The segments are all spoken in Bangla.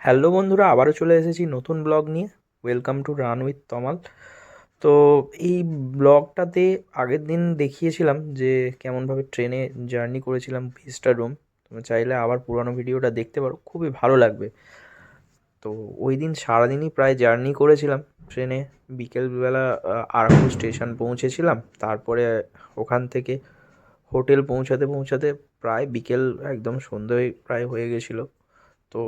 হ্যালো বন্ধুরা, আবারও চলে এসেছি নতুন ব্লগ নিয়ে। Welcome to run with Tamal তো এই ব্লগটাতে আগের দিন দেখিয়েছিলাম যে কেমনভাবে ট্রেনে জার্নি করেছিলাম ভিস্টা রুম তুমি চাইলে আবার পুরোনো ভিডিওটা দেখতে পারো, খুবই ভালো লাগবে। তো ওই দিন সারাদিনই প্রায় জার্নি করেছিলাম ট্রেনে বিকেলবেলা আরাকুল স্টেশন পৌঁছেছিলাম। তারপরে ওখান থেকে হোটেল পৌঁছাতে পৌঁছাতে প্রায় বিকেল একদম সন্ধ্যে প্রায় হয়ে গেছিল। তো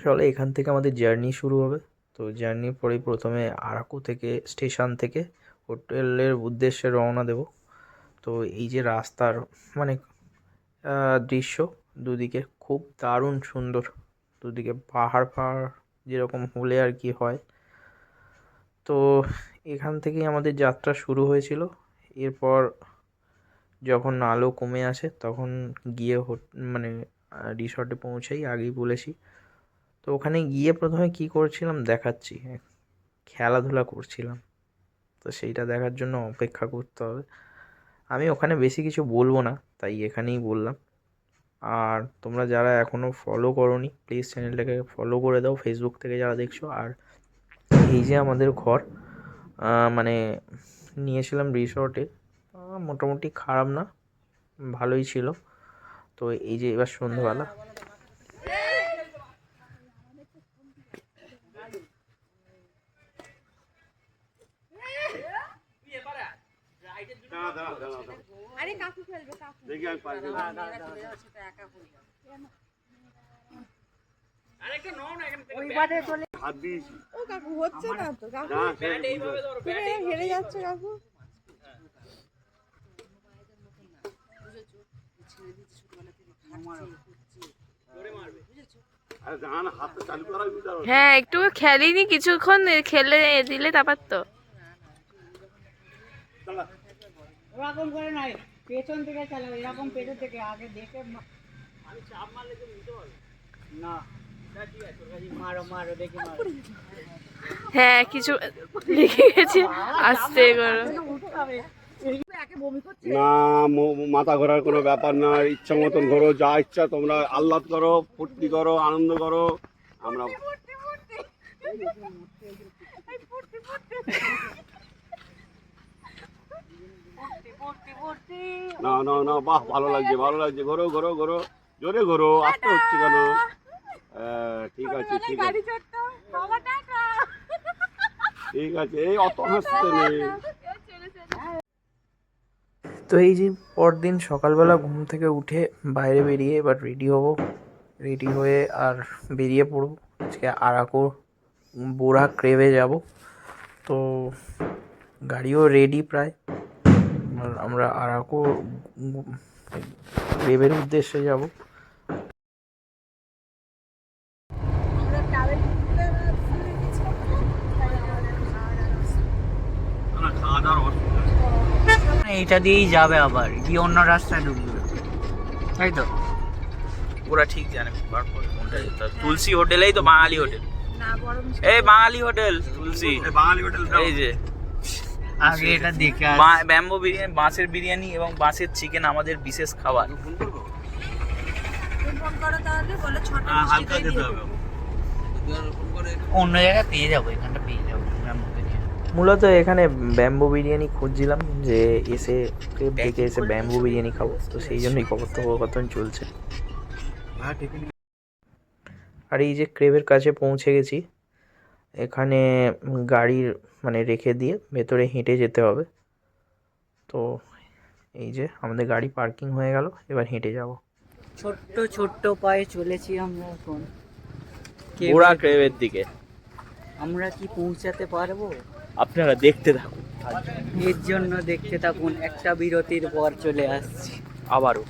চলে এখান থেকে আমাদের জার্নি শুরু হবে। তো জার্নির পরেই প্রথমে আরাকু থেকে, স্টেশন থেকে, হোটেলের উদ্দেশ্যে রওনা দেব। তো এই যে রাস্তার মানে দৃশ্য, দুদিকে খুব দারুণ সুন্দর। দুদিকে পাহাড় পাহাড় যেরকম হলে আর কি হয়। তো এখান থেকেই আমাদের যাত্রা শুরু হয়েছিল। এরপর যখন আলো কমে আসে তখন গিয়ে মানে রিসর্টে পৌঁছাই আগেই বলেছি। তো ওখানে গিয়ে প্রথমে কি করছিলাম দেখাচ্ছি। খেলাধুলা করছিলাম। তো সেইটা দেখার জন্য অপেক্ষা করতে হবে। আমি ওখানে বেশি কিছু বলব না, তাই এখানেই বললাম। আর তোমরা যারা এখনও ফলো করোনি প্লিজ চ্যানেলটাকে ফলো করে দাও। ফেসবুক থেকে যারা দেখছ, আর এই যে আমাদের ঘর মানে নিয়েছিলাম রিসর্টে মোটামুটি খারাপ না, ভালোই ছিল। তো এই যে এবার সন্ধ্যেবেলা আরে কাকু খেলবে কাকু। হাত দিয়েছি। ও কাকু হচ্ছে না তো কাকু। না সে বুঝে- তুমি হেরে যাচ্ছ কাকু। আরে জান হাতটা চালু করা বুঝতে পারো। হ্যাঁ একটু খেলিনি কিছুক্ষণ খেলে দিলে তারপর তো। ওরকম করে নয় পেছন থেকে চালাবে এরকম পেছন থেকে আগে দেখে মা- না মারো মারো দেখি মারো। হ্যাঁ কিছু লিখে গেছে আস্তে করো। না মাথা ঘোরার কোনো ব্যাপার না ইচ্ছা মতন ঘোরো যা ইচ্ছা তোমরা আহ্লাদ করো ফুর্তি করো আনন্দ করো আমরা না না না বাহ ভালো লাগছে ভালো লাগছে। ঘোরো ঘোরো ঘোরো জোরে ঘোরো আসতে হচ্ছে কেন? ঠিক আছে ঠিক আছে। ঠিক আছে এই অত হাসতে নেই। তো এই যে পরদিন সকালবেলা ঘুম থেকে উঠে বাইরে বেরিয়ে এবার রেডি হব। রেডি হয়ে আর বেরিয়ে পড়ব। আজকে আরাকুর বোরা ক্রেভে যাব। তো গাড়িও রেডি প্রায়। আমরা আরাকু ক্রেভের উদ্দেশ্যে যাব। দাওয়ার এইটা দিয়েই যাবে আবার কি অন্য রাস্তায় ঢুকবে। তাই তো? ওরা ঠিক জানে তুলসী হোটেলেই তো বাঙালি হোটেল। না বড় মিস এই বাঙালি হোটেল তুলসী। বাঙালি হোটেল এই যে। আগে এটা দেখে ব্যাম্বো বিরিয়ানি বাঁশের বিরিয়ানি এবং বাঁশের চিকেন আমাদের বিশেষ খাবার। হবে। অন্য জায়গায় পেয়ে যাব এখানটা পেয়ে যাব মূলত এখানে ব্যাম্বো বিরিয়ানি খুঁজছিলাম যে এসে থেকে এসে ব্যাম্বো বিরিয়ানি খাব। তো সেই জন্যই কথোপকথন চলছে। আর এই যে ক্রেবের কাছে পৌঁছে গেছি এখানে গাড়ির মানে রেখে দিয়ে ভেতরে হেঁটে যেতে হবে। তো এই যে আমাদের গাড়ি পার্কিং হয়ে গেল এবার হেঁটে যাব। ছোট্ট ছোট্ট পায়ে চলেছি আমরা এখন। কে ওরা ক্রেবের দিকে। আমরা কি পৌঁছাতে পারব? আপনারা দেখতে থাকুন। এর জন্য দেখতে থাকুন একটা বিরতির পর চলে আসছি। আবারও।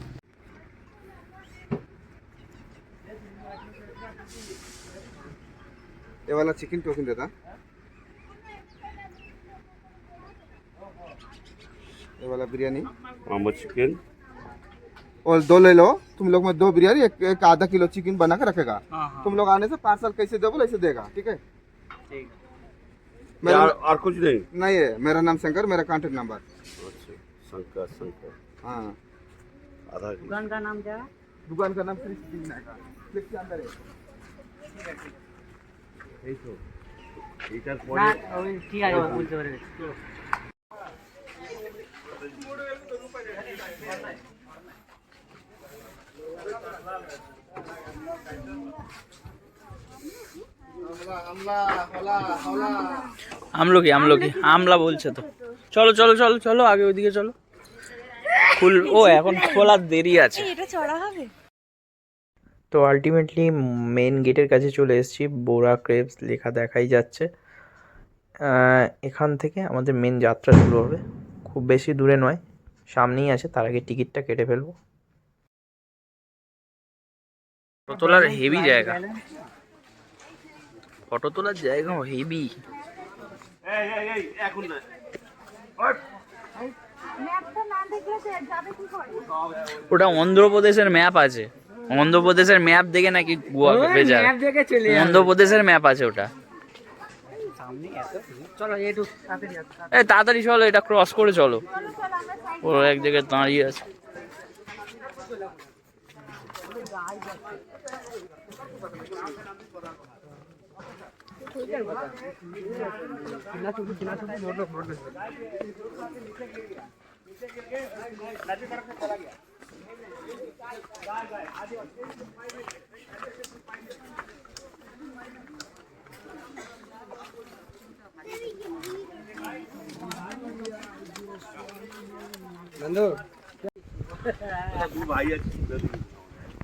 ये वाला चिकन टोकन देता ये वाला बिरयानी आमो चिकन और दो ले लो तुम लोग में दो बिरयानी एक, एक आधा किलो चिकन बना के रखेगा तुम लोग आने से पार्सल कैसे दे बोले ऐसे देगा ठीक है मेरा और कुछ नहीं नहीं है मेरा नाम शंकर मेरा कांटेक्ट नंबर शंकर शंकर हाँ दुकान का नाम क्या दुकान का नाम श्री सिंह नायका अंदर है এই তো এইটার না পরে ঠিক আছে বুঝতে পেরে আমলকি আমলকি আমলা বলছে তো। চলো চলো চলো চলো আগে ওইদিকে চলো। ফুল ও এখন খোলার দেরি আছে। এটা চড়া হবে? তো আলটিমেটলি মেন গেটের কাছে চলে এসেছি। বোরা ক্রেপস লেখা দেখাই যাচ্ছে। এখান থেকে আমাদের মেন যাত্রা শুরু হবে। খুব বেশি দূরে নয় সামনেই আছে তার আগে টিকিটটা কেটে ফেলব। ফটো তোলার হেভি জায়গা। ফটো তোলার জায়গা হেভি এই এই এই এখন না ম্যাপটা না দেখলে সে যাবে কি করে? ওটা অন্ধ্রপ্রদেশের ম্যাপ আছে। অন্ধ্রপ্রদেশের ম্যাপ দেখে নাকি গোয়া বেজার ম্যাপ দেখে চলে যাবে। অন্ধ্রপ্রদেশের ম্যাপ আছে ওটা। এই তাড়াতাড়ি চলো এটা ক্রস করে চলো। চলো চলো আমরা সাইড ও এক জায়গায় দাঁড়িয়ে আছে।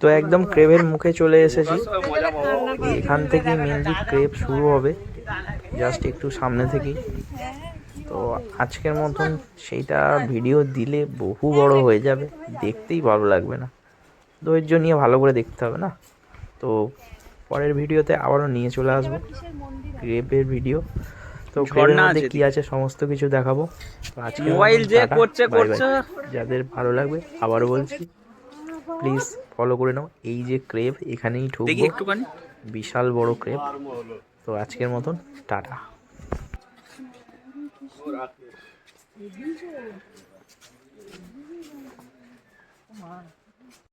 তো একদম ক্রেভের মুখে চলে এসেছি। এখান থেকে মেনলি ক্রেপ শুরু হবে। জাস্ট একটু সামনে থেকেই। তো আজকের মতন সেইটা ভিডিও দিলে বহু বড় হয়ে যাবে। দেখতেই ভালো লাগবে না। ধৈর্য নিয়ে ভালো করে দেখতে হবে না? তো পরের ভিডিওতে আবারও নিয়ে চলে আসব। ক্রেপের ভিডিও। তো মধ্যে কি আছে সমস্ত কিছু দেখাবো। তো আজকের মোবাইল যে করছে করছে। যাদের ভালো লাগবে আবারও বলছি প্লিজ ফলো করে নাও। এই যে ক্রেপ এখানেই একটুখানি। বিশাল বড় ক্রেপ তো আজকের মতন টাটা। 你不是我你不是干嘛